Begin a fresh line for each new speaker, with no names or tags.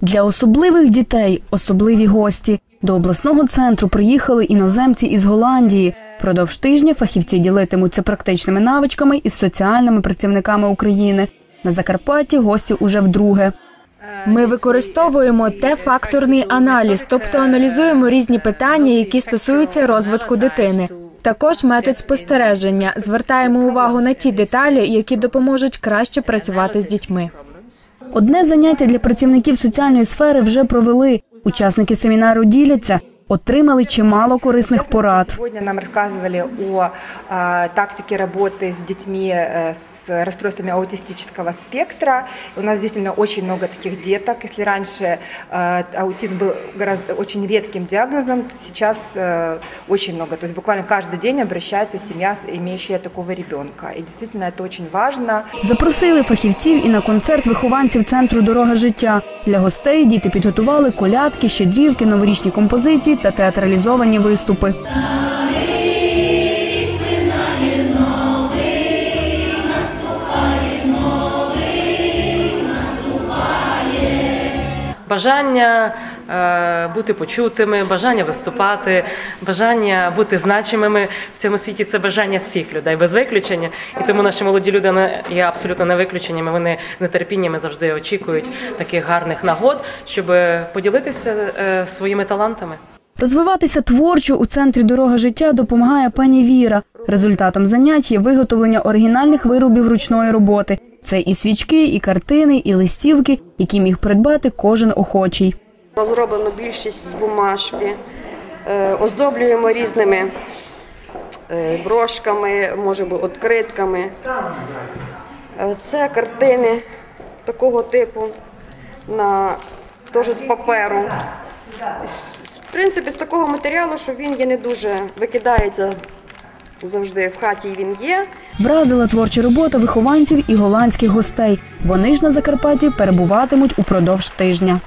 Для особливих дітей особливі гості. До обласного центру приїхали іноземці із Голландії. Продовж тижня фахівці ділитимуться практичними навичками із соціальними працівниками України. На Закарпатті гості уже вдруге.
Ми використовуємо Т-факторний аналіз, тобто аналізуємо різні питання, які стосуються розвитку дитини. Також метод спостереження. Звертаємо увагу на ті деталі, які допоможуть краще працювати з дітьми.
Одне заняття для працівників соціальної сфери вже провели. Учасники семінару діляться, отримали чимало корисних порад.
Сегодня нам рассказывали о а, тактике работы с детьми э, с расстройствами аутистического спектра. И у нас действительно очень много таких деток. Если раньше э, аутизм был гораздо очень редким диагнозом, то сейчас э, очень много. То есть буквально каждый день обращается семья, с- имеющая такого ребенка. И действительно это очень важно.
Запросили фахівців і на концерт вихованців центру Дорога життя. Для гостей діти підготували колядки, щедрівки, новорічні композиції та театралізовані виступи.
Бажання е, бути почутими, бажання виступати, бажання бути значимими в цьому світі це бажання всіх людей без виключення. І тому наші молоді люди є абсолютно не виключеннями. Вони з нетерпіннями завжди очікують таких гарних нагод, щоб поділитися е, своїми талантами.
Розвиватися творчо у центрі Дорога життя допомагає пані Віра. Результатом занять є виготовлення оригінальних виробів ручної роботи. Це і свічки, і картини, і листівки, які міг придбати кожен охочий.
Зроблено більшість з бумажки, Е, оздоблюємо різними е, брошками, може бути, відкритками. Е, Це картини такого типу, на, теж з паперу. Принципі, з такого матеріалу, що він є не дуже викидається завжди в хаті він є.
Вразила творча робота вихованців і голландських гостей. Вони ж на Закарпатті перебуватимуть упродовж тижня.